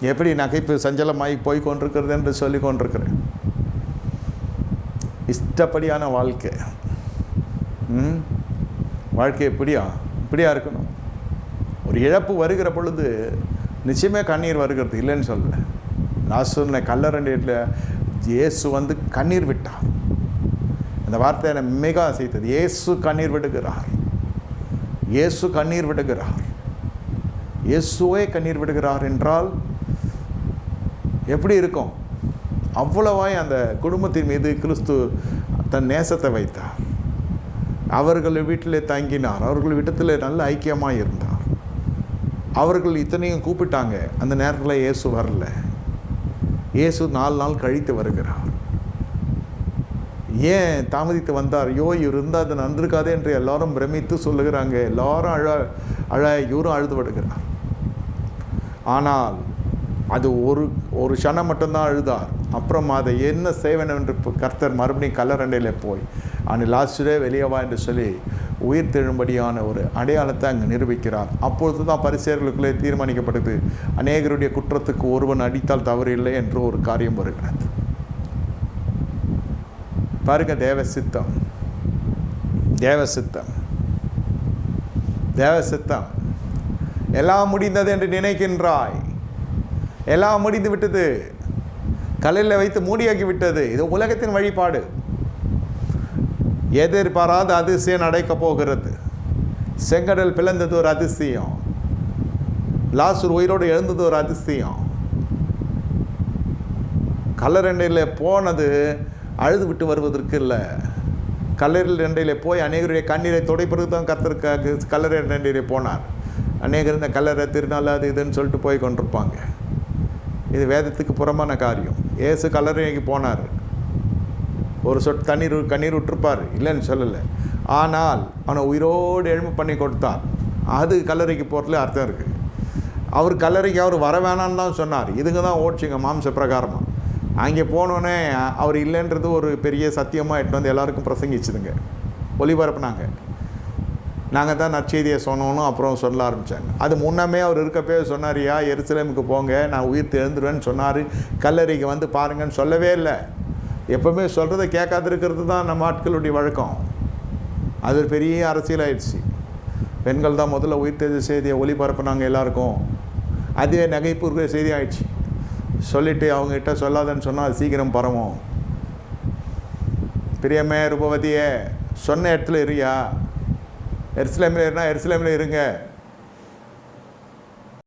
எப்படி நகைப்பு சஞ்சலமாகி போய் கொண்டிருக்கிறது என்று சொல்லி கொண்டிருக்கிறேன் இஷ்டப்படியான வாழ்க்கை. ம்? வாழ்க்கை எப்படியா? இப்படியா இருக்கணும். ஒரு இழப்பு வருகிற பொழுது நிச்சயமே கண்ணீர் வருகிறது இல்லைன்னு சொல்லல. நான் சொன்ன கல்லரண்டியில் இயேசு வந்து கண்ணீர் விட்டார். அந்த வார்த்தை என்னை மிக அசைத்தது. இயேசு கண்ணீர் விடுகிறார். இயேசு கண்ணீர் விடுகிறார். இயேசுவே கண்ணீர் விடுகிறார் என்றால் எப்படி இருக்கும்? அவ்வளவாய் அந்த குடும்பத்தின் மீது கிறிஸ்து தன் நேசத்தை வைத்தார். அவர்கள் வீட்டிலே தங்கினார். அவர்கள் வீட்டத்தில் நல்ல ஐக்கியமாக இருந்தார். அவர்கள் இத்தனையும் கூப்பிட்டாங்க. அந்த நேரத்தில் இயேசு வரல. இயேசு நாலு நாள் கழித்து வருகிறார். ஏன் தாமதித்து வந்தார்? யோ இவர் இருந்தால் அது நன்றிருக்காதே என்று எல்லாரும் பிரமித்து சொல்லுகிறாங்க. எல்லாரும் அழ அழ இவரும் அழுது படுகிறார். ஆனால் அது ஒரு ஒரு க்ஷணம் மட்டும்தான் அழுதார். அப்புறம் அதை என்ன செய்வேன் என்று கர்த்தர் மறுபடியும் கல்லரண்டையில் போய் அந்த லாஸ்டே வெளியே வா என்று சொல்லி உயிர் தெழும்படியான ஒரு அடையாளத்தை அங்கே நிரூபிக்கிறார். அப்பொழுது தான் பரிசேர்களுக்குள்ளே தீர்மானிக்கப்பட்டது அநேகருடைய குற்றத்துக்கு ஒருவன் அடித்தால் தவறு இல்லை என்று ஒரு காரியம் வருகிறது. பாருங்க தேவ சித்தம் தேவ சித்தம் தேவ சித்தம் எல்லாம் முடிந்தது என்று நினைக்கின்றாய். எல்லாம் முடிந்து விட்டது. கல்லில் வைத்து மூடியாக்கி விட்டது. இது உலகத்தின் வழிபாடு. எதிர்பாராத அதிசயம் நடக்கப் போகிறது. செங்கடல் பிளந்தது ஒரு அதிசயம். லாசூர் உயிரோடு எழுந்தது ஒரு அதிசயம். கல்லரண்டையில் போனது அழுது விட்டு வருவதற்கு இல்லை. கல்லறில் ரெண்டையில் போய் அநேகருடைய கண்ணீரை துடைப்பதற்கு தான் கர்த்தருக்காக கல்லறை ரெண்டையில் போனார். அநேகர் இந்த கல்லறை திருநாள் அது இதுன்னு சொல்லிட்டு போய் கொண்டிருப்பாங்க. இது வேதத்துக்கு புறமான காரியம். ஏசு கல்லறைக்கு போனார். ஒரு சொட் தண்ணீர் கண்ணீர் விட்டுருப்பார் இல்லைன்னு சொல்லலை. ஆனால் அவனை உயிரோடு எழும்பு பண்ணி கொடுத்தான். அது கல்லறைக்கு போகிறதுல அர்த்தம் இருக்குது அவர் கல்லறைக்கு அவர் வர வேணான்னு தான் சொன்னார். இதுங்க தான் ஓடிச்சுங்க மாம்ச பிரகாரமாக அங்கே போனோடனே அவர் இல்லைன்றது ஒரு பெரிய சத்தியமாக எட்டு வந்து எல்லாருக்கும் பிரசங்கிச்சுதுங்க. ஒளிபரப்புனாங்க. நாங்கள் தான் நற்செய்தியை சொன்னோன்னு அப்புறம் சொல்ல ஆரம்பித்தாங்க அது முன்னமே அவர் இருக்கப்பே சொன்னாரியா எருசலேமுக்கு போங்க நான் உயிர் தெழுந்துருவேன்னு சொன்னார். கல்லறைக்கு வந்து பாருங்கன்னு சொல்லவே இல்லை. எப்போவுமே சொல்கிறத கேட்காதிருக்கிறது தான் நம்ம ஆட்களுடைய வழக்கம். அது ஒரு பெரிய அரசியல் ஆயிடுச்சு. பெண்கள் தான் முதல்ல உயிர் தெழுந்த செய்தியை ஒளிபரப்புனாங்க எல்லாருக்கும். அதுவே நகைப்பு செய்தி ஆயிடுச்சு. சொல்லிவிட்டு அவங்ககிட்ட சொல்லாதன்னு சொன்னால் அது சீக்கிரம் பரவும். பிரியமே ரூபவதியே சொன்ன இடத்துல இருயா எருசலேமில் இருந்தால் எருசலேமில் இருங்க.